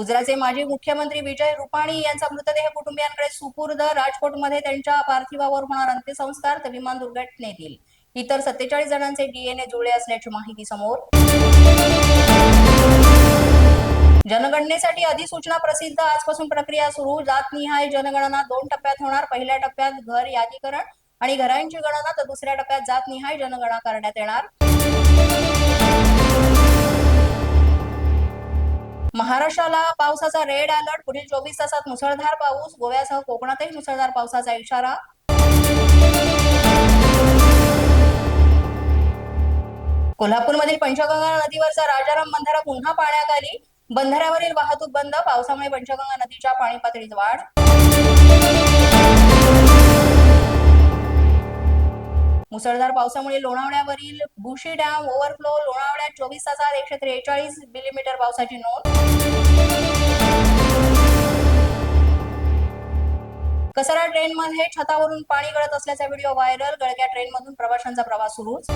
गुजरातचे माजी मुख्यमंत्री विजय रुपाणी यांचा मृतदेह कुटुंबियांकडे सुपूर्द. राजकोटमध्ये त्यांच्या पार्थिवावर होणार अंत्यसंस्कार तर विमान दुर्घटनेतील इतर सत्तेचाळीस जणांचे डीएनए जुळले असल्याची माहिती समोर. जनगणनेसाठी अधिसूचना प्रसिद्ध. आजपासून प्रक्रिया सुरू. जातनिहाय जनगणना दोन टप्प्यात होणार. पहिल्या टप्प्यात घर यादीकरण आणि घरांची गणना तर दुसऱ्या टप्प्यात जातनिहाय जनगणना करण्यात येणार. महाराष्ट्राला पावसाचा रेड अलर्ट पुढील चोवीस तासात मुसळधार पाऊस गोव्यासह कोकणातही मुसळधार पावसाचा इशारा. कोल्हापूरमधील पंचगंगा नदीवरचा राजाराम बंधारा पुन्हा पाण्याखाली बंधाऱ्यावरील वाहतूक बंद पावसामुळे पंचगंगा नदीच्या पाणी पातळीत वाढ. मुसळधार पावसामुळे लोणावळ्यावरील भुशी डॅम ओव्हरफ्लो लोणावळ्यात चोवीस हजार एकशे त्रेचाळीस मिलीमीटर पावसाची नोंद. कसरा ट्रेनमध्ये छतावरून पाणी गळत असल्याचा व्हिडिओ व्हायरल गळक्या ट्रेनमधून प्रवाशांचा प्रवास सुरूच.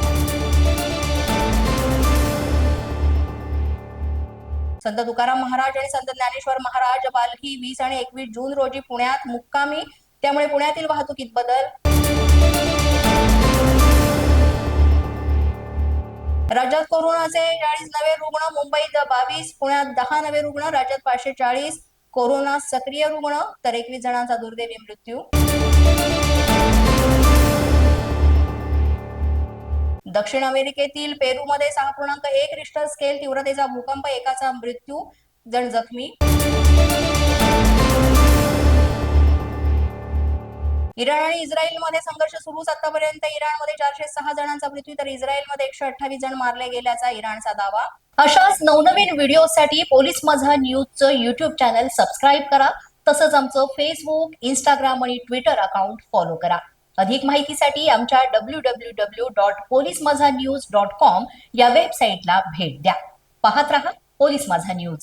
संत तुकाराम महाराज आणि संत ज्ञानेश्वर महाराज पालखी वीस आणि एकवीस जून रोजी पुण्यात मुक्कामी. त्यामुळे पुण्यातील वाहतुकीत बदल. राज्यात कोरोनाचे चाळीस नवे रुग्ण मुंबईत बावीस पुण्यात दहा नवे रुग्ण राज्यात पाचशे चाळीस. कोरोना सक्रिय रुग्ण तर एकवीस जणांचा दुर्दैवी मृत्यू. दक्षिण अमेरिकेतील पेरूमध्ये सहा पूर्णांक एक रिश्टर स्केल तीव्रतेचा भूकंप एकाचा मृत्यू जण जखमी. इराण आणि इस्रायलमध्ये संघर्ष सुरूच आतापर्यंत. इराणमध्ये चारशे सहा जणांचा मृत्यू तर इस्रायलमध्ये एकशे अठ्ठावीस जण मारले गेल्याचा इराणचा दावा. अशाच नवनवीन व्हिडिओसाठी पोलीस माझा न्यूजचं युट्यूब चॅनल सबस्क्राईब करा. तसंच आमचं फेसबुक इंस्टाग्राम आणि ट्विटर अकाउंट फॉलो करा. अधिक माहितीसाठी आमच्या W W W dot police Majha news dot com या वेबसाईटला भेट द्या. पाहत रहा पोलीस माझा न्यूज.